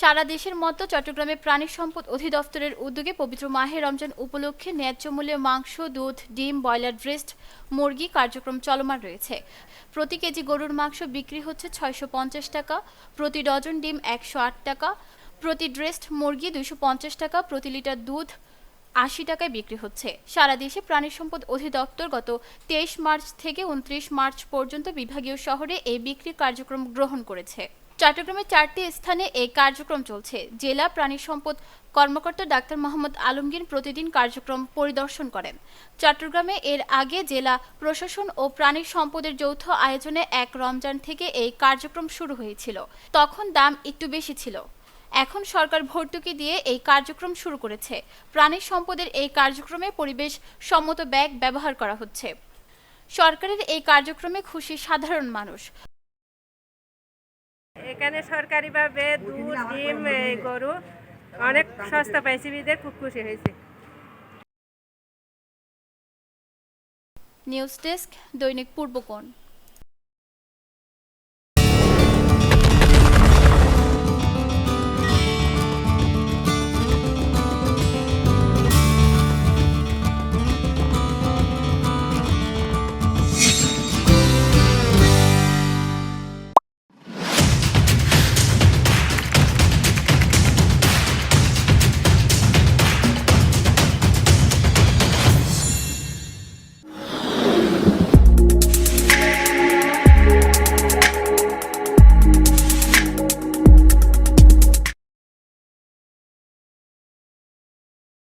সারা দেশের মতো চট্টগ্রামে প্রাণী সম্পদ অধিদপ্তরের উদ্যোগে পবিত্র মাহে রমজান উপলক্ষে ন্যায্য মূল্যে মাংস, দুধ, ডিম, ব্রয়লার, ব্রেস্ট, মুরগি কার্যক্রম চলমান রয়েছে। প্রতি কেজি গরুর মাংস বিক্রি হচ্ছে ছয়শো পঞ্চাশ টাকা, প্রতি ডজন ডিম একশো আট টাকা, প্রতি ড্রেস্ট মুরগি পঞ্চাশ টাকা, প্রতি লিটার দুধ আশি টাকায় বিক্রি হচ্ছে। সারা দেশে প্রাণী সম্পদ অধিদপ্তর গত তেইশ মার্চ থেকে উনত্রিশ মার্চ পর্যন্ত বিভাগীয় শহরে এই বিক্রি কার্যক্রম গ্রহণ করেছে। চট্টগ্রামে চারটি স্থানে এই কার্যক্রম চলছে। জেলা প্রাণী সম্পদ কর্মকর্তা ডাক্তার মোহাম্মদ আলমগীর প্রতিদিন কার্যক্রম পরিদর্শন করেন। চট্টগ্রামে এর আগে জেলা প্রশাসন ও প্রাণী সম্পদের যৌথ আয়োজনে এক রমজান থেকে এই কার্যক্রম শুরু হয়েছিল। তখন দাম একটু বেশি ছিল। এখন সরকার ভর্তুকি দিয়ে এই কার্যক্রম শুরু করেছে। প্রাণী সম্পদের এই কার্যক্রমে পরিবেশ সম্মত ব্যাগ ব্যবহার করা হচ্ছে। সরকারের এই কার্যক্রমে খুশি সাধারণ মানুষ। এখানে সরকারিভাবে দুধ, ডিম গরু অনেক সস্তা পাইছি, বিদে খুব খুশি হয়েছে। নিউজ ডেস্ক দৈনিক পূর্বকোণ।